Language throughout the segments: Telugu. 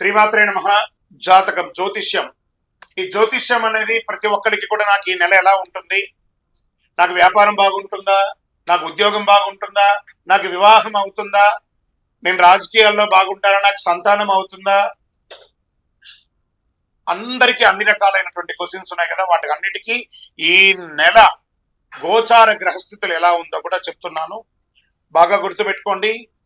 శ్రీమాత్రే నమ. జాతకం జ్యోతిష్యం. ఈ జ్యోతిష్యం అనేది ప్రతి ఒక్కరికి కూడా నాకు ఈ నెల ఎలా ఉంటుంది? నాకు వ్యాపారం బాగుంటుందా? నాకు ఉద్యోగం బాగుంటుందా? నాకు వివాహం అవుతుందా? నేను రాజకీయాల్లో బాగుంటానా? నాకు సంతానం అవుతుందా? అందరికీ అన్ని రకాలైనటువంటి క్వశ్చన్స్ ఉన్నాయి కదా. వాటి అన్నిటికీ ఈ నెల గోచార గ్రహస్థితులు ఎలా ఉందో కూడా చెప్తున్నాను. బాగా గుర్తుపెట్టుకోండి.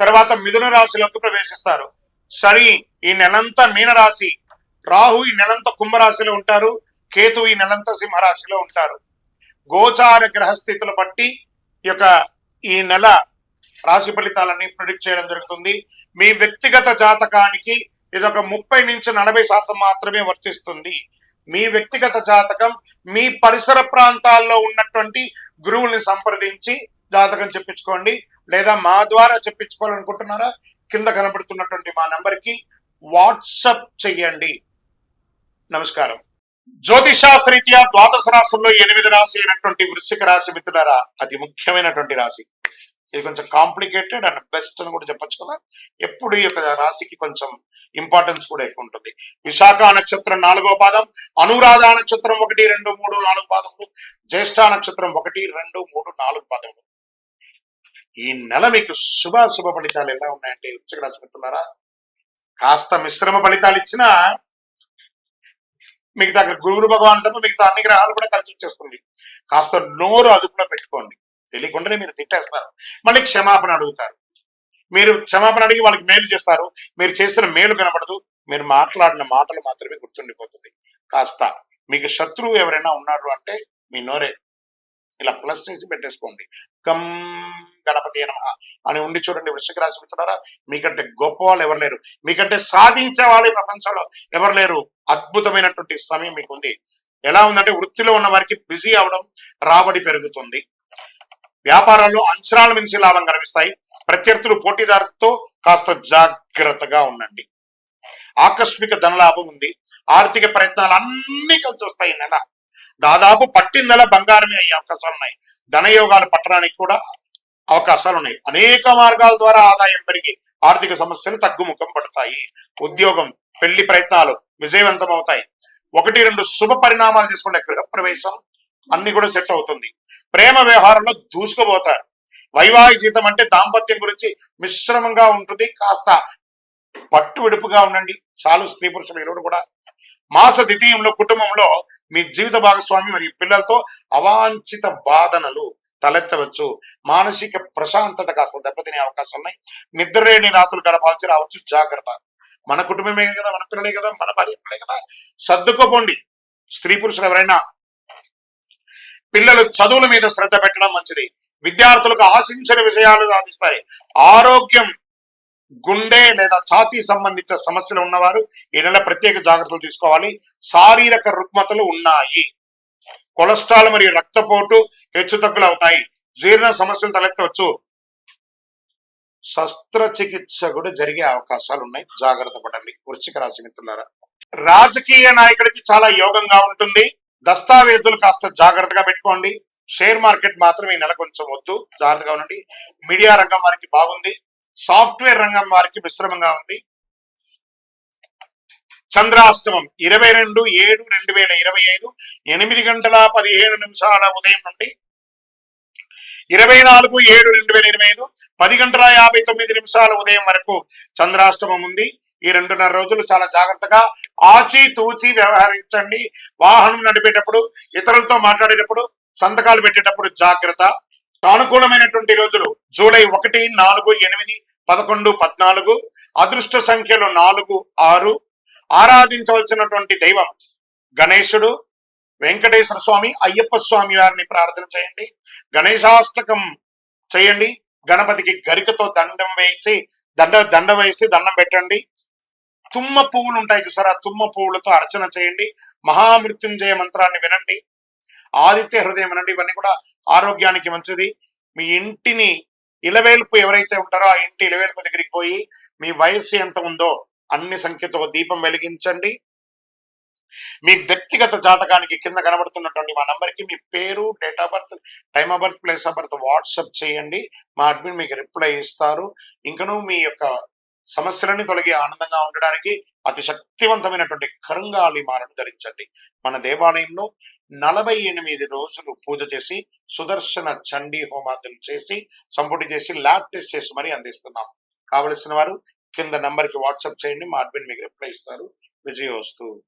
తర్వాత మిథున రాశిలోకి ప్రవేశిస్తారు. శని ఈ నెలంతా మీనరాశి. రాహు ఈ నెలంతా కుంభరాశిలో ఉంటారు. కేతు ఈ నెలంతా సింహరాశిలో ఉంటారు. గోచార గ్రహస్థితులు బట్టి ఈ యొక్క ఈ నెల రాశి ఫలితాలన్నీ ప్రిడిక్ట్ చేయడం జరుగుతుంది. మీ వ్యక్తిగత జాతకానికి ఇది ఒక ముప్పై నుంచి నలభై శాతం మాత్రమే వర్తిస్తుంది. మీ వ్యక్తిగత జాతకం మీ పరిసర ప్రాంతాల్లో ఉన్నటువంటి గురువుల్ని సంప్రదించి జాతకం చెప్పించుకోండి. లేదా మా ద్వారా చెప్పించుకోవాలనుకుంటున్నారా? కింద కనబడుతున్నటువంటి మా నంబర్కి వాట్సప్ చెయ్యండి. నమస్కారం. జ్యోతిషాస్త్రీత్యా ద్వాదశ రాశుల్లో ఎనిమిది రాశి అయినటువంటి వృశ్చిక రాశి మిత్రులారా అతి ముఖ్యమైనటువంటి రాశి. ఇది కొంచెం కాంప్లికేటెడ్ అండ్ బెస్ట్ అని కూడా చెప్పొచ్చు కదా. ఎప్పుడు ఈ యొక్క రాశికి కొంచెం ఇంపార్టెన్స్ కూడా ఎక్కువ ఉంటుంది. విశాఖ నక్షత్రం నాలుగో పాదం అనురాధ నక్షత్రం ఒకటి రెండు మూడు నాలుగు పాదములు జ్యేష్ఠ నక్షత్రం ఒకటి రెండు మూడు నాలుగు పాదములు. ఈ నెల మీకు శుభ శుభ ఫలితాలు ఎలా ఉన్నాయంటే వృశ్చిక రాశి మిత్రులారా కాస్త మిశ్రమ ఫలితాలు ఇచ్చినా మిగతా గురువు భగవాన్ తప్ప మిగతా అన్ని గ్రహాలు కూడా కలిసి వచ్చేస్తుంది. కాస్త నోరు అదుపులో పెట్టుకోండి. తెలియకుండానే మీరు తిట్టేస్తారు. మళ్ళీ క్షమాపణ అడుగుతారు. మీరు క్షమాపణ అడిగి వాళ్ళకి మేలు చేస్తారు. మీరు చేసిన మేలు కనబడదు. మీరు మాట్లాడిన మాటలు మాత్రమే గుర్తుండిపోతుంది. కాస్త మీకు శత్రువు ఎవరైనా ఉన్నారు అంటే మీ నోరే. ఇలా ప్లస్ చేసి పెట్టేసుకోండి. కమ్ గణపతి నమ అని ఉండి చూడండి వృశ్చిక రాశి మిత్రులారా మీకంటే గొప్ప వాళ్ళు ఎవరు లేరు. మీకంటే సాధించే వాళ్ళు ప్రపంచంలో ఎవరు లేరు. అద్భుతమైనటువంటి సమయం మీకు ఉంది ఎలా ఉందంటే వృత్తిలో ఉన్న వారికి బిజీ అవడం రాబడి పెరుగుతుంది. వ్యాపారాల్లో అంచనాలు మించి లాభం కనిపిస్తాయి. ప్రత్యర్థులు పోటీదారులతో కాస్త జాగ్రత్తగా ఉండండి. ఆకస్మిక ధనలాభం ఉంది. ఆర్థిక ప్రయత్నాలు అన్ని కలిసి వస్తాయి నెల. దాదాపు పట్టిందల బంగారమే అయ్యే అవకాశాలు ఉన్నాయి. ధనయోగాలు పట్టడానికి కూడా అవకాశాలు ఉన్నాయి అనేక మార్గాల ద్వారా ఆదాయం పెరిగి ఆర్థిక సమస్యలు తగ్గుముఖం పడతాయి. ఉద్యోగం పెళ్ళి ప్రయత్నాలు విజయవంతం అవుతాయి ఒకటి రెండు శుభ పరిణామాలు తీసుకుంటే గృహప్రవేశం అన్ని కూడా సెట్ అవుతుంది. ప్రేమ వ్యవహారంలో దూసుకుపోతారు. వైవాహిక జీతం అంటే దాంపత్యం గురించి మిశ్రమంగా ఉంటుంది. కాస్త పట్టు విడుపుగా ఉండండి. చాలు స్త్రీ పురుషులు ఇరువురు కూడా మాస ద్వితీయంలో కుటుంబంలో మీ జీవిత భాగస్వామి మరియు పిల్లలతో అవాంఛిత వాదనలు తలెత్తవచ్చు. మానసిక ప్రశాంతత కాస్త దెబ్బతినే అవకాశం ఉన్నాయి. నిద్రలేని రాత్రులు గడపాల్సి రావచ్చు. జాగ్రత్త. మన కుటుంబమే కదా మన పిల్లలే కదా మన భార్య పిల్లలే కదా. సర్దుకోపోండి స్త్రీ పురుషులు ఎవరైనా పిల్లలు చదువుల మీద శ్రద్ధ పెట్టడం మంచిది. విద్యార్థులకు ఆశించిన విషయాలు సాధిస్తాయి. ఆరోగ్యం గుండె లేదా ఛాతీ సంబంధిత సమస్యలు ఉన్నవారు ఈ నెల ప్రత్యేక జాగ్రత్తలు తీసుకోవాలి. శారీరక రుగ్మతలు ఉన్నాయి. కొలెస్ట్రాల్ మరియు రక్తపోటు హెచ్చుతగ్గులు అవుతాయి. జీర్ణ సమస్యలు తలెత్తవచ్చు. శస్త్రచికిత్స కూడా జరిగే అవకాశాలు ఉన్నాయి. జాగ్రత్త పడండి. వృశ్చిక రాశి మిత్రులారా. రాజకీయ నాయకుడికి చాలా యోగంగా ఉంటుంది. దస్తావేజులు కాస్త జాగ్రత్తగా పెట్టుకోండి. షేర్ మార్కెట్ మాత్రం ఈ నెల కొంచెం వద్దు. జాగ్రత్తగా ఉండండి. మీడియా రంగం వారికి బాగుంది. సాఫ్ట్వేర్ రంగం వారికి మిశ్రమంగా ఉంది. చంద్రాష్టమం ఇరవై రెండు ఏడు రెండు వేల ఇరవై ఐదు ఎనిమిది గంటల పదిహేను నిమిషాల ఉదయం నుండి ఇరవై నాలుగు ఏడు రెండు వేల ఇరవై ఐదు పది గంటల యాభై తొమ్మిది నిమిషాల ఉదయం వరకు చంద్రాష్టమం ఉంది. ఈ రెండున్నర రోజులు చాలా జాగ్రత్తగా ఆచి తూచి వ్యవహరించండి. వాహనం నడిపేటప్పుడు ఇతరులతో మాట్లాడేటప్పుడు సంతకాలు పెట్టేటప్పుడు జాగ్రత్త. సానుకూలమైనటువంటి రోజులు జూలై ఒకటి నాలుగు ఎనిమిది పదకొండు పద్నాలుగు అదృష్ట సంఖ్యలు నాలుగు ఆరు. ఆరాధించవలసినటువంటి దైవం గణేశుడు వెంకటేశ్వర స్వామి అయ్యప్ప స్వామి వారిని ప్రార్థన చేయండి. గణేశాష్టకం చేయండి. గణపతికి గరికతో దండం వేసి దండ దండ వేసి దండం పెట్టండి. తుమ్మ పువ్వులు ఉంటాయి చూసారా? తుమ్మ పువ్వులతో అర్చన చేయండి. మహామృత్యుంజయ మంత్రాన్ని వినండి. ఆదిత్య హృదయం వినండి. ఇవన్నీ కూడా ఆరోగ్యానికి మంచిది. మీ ఇంటిని ఇలవేల్పు ఎవరైతే ఉంటారో ఆ ఇంటి ఇలవేల్పు దగ్గరికి పోయి మీ వయస్సు ఎంత ఉందో అన్ని సంఖ్యతో దీపం వెలిగించండి. మీ వ్యక్తిగత జాతకానికి కింద కనబడుతున్నటువంటి మా నంబర్కి మీ పేరు date of birth time of birth place of birth WhatsApp చేయండి. మా అడ్మిన్ మీకు రిప్లై ఇస్తారు. ఇంకను మీ యొక్క సమస్యలన్నీ తొలగి ఆనందంగా ఉండడానికి అతి శక్తివంతమైనటువంటి కరుంగాలి మాలను ధరించండి. మన దేవాలయంలో నలభై ఎనిమిది రోజులు పూజ చేసి సుదర్శన చండీ హోమాదులు చేసి సంపుటి చేసి ల్యాబ్ టెస్ట్ చేసి మరీ అందిస్తున్నాం. కావలసిన వారు కింద నంబర్కి వాట్సాప్ చేయండి మా అడ్మిన్ మీకు రిప్లై ఇస్తారు. విజయ వస్తూ